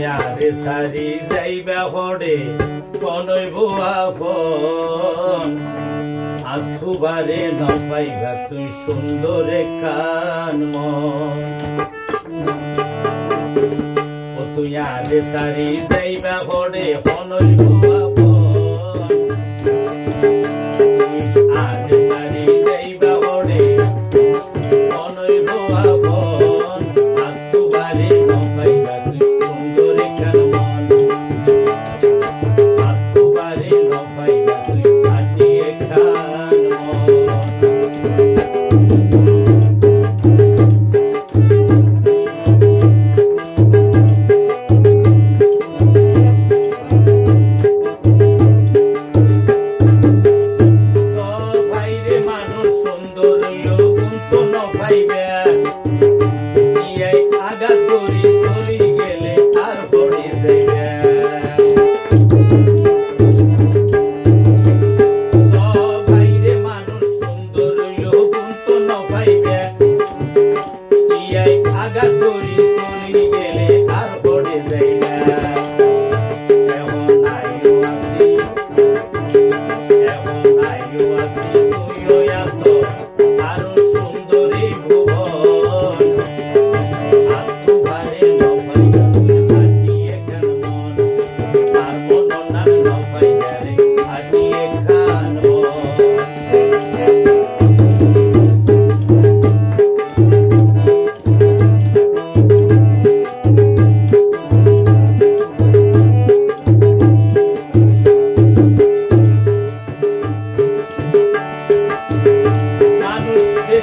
মায়ারে সারি যাইবা হরে, কনই বুয়া ফোন। আথুবারে না পাইবা তুই সুন্দরে কান মন। ও তুই আরে সারি যাইবা হরে, কনই বুয়া Thank you.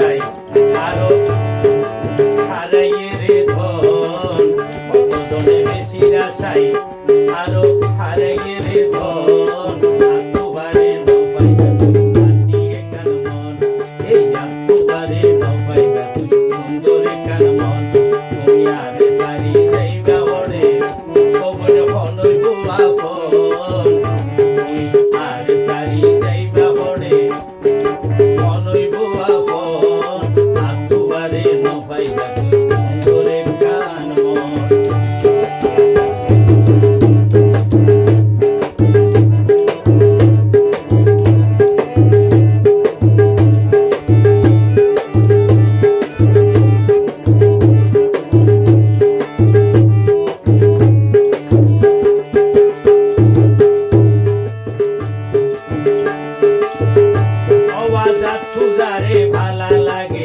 চাই আরও হারাইয়ে রে ধন। অবদনে বেশি আশাই আরও হারাইয়ে তুজারে ভালা লাগে।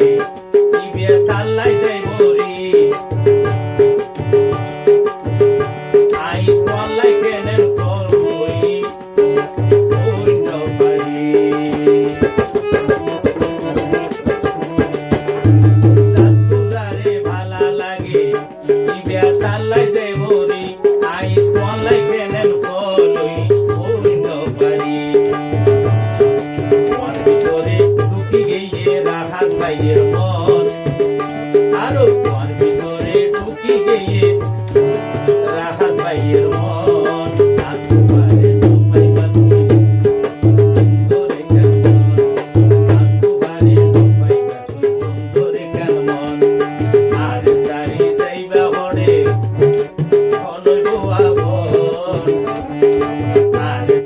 Yeah, oh.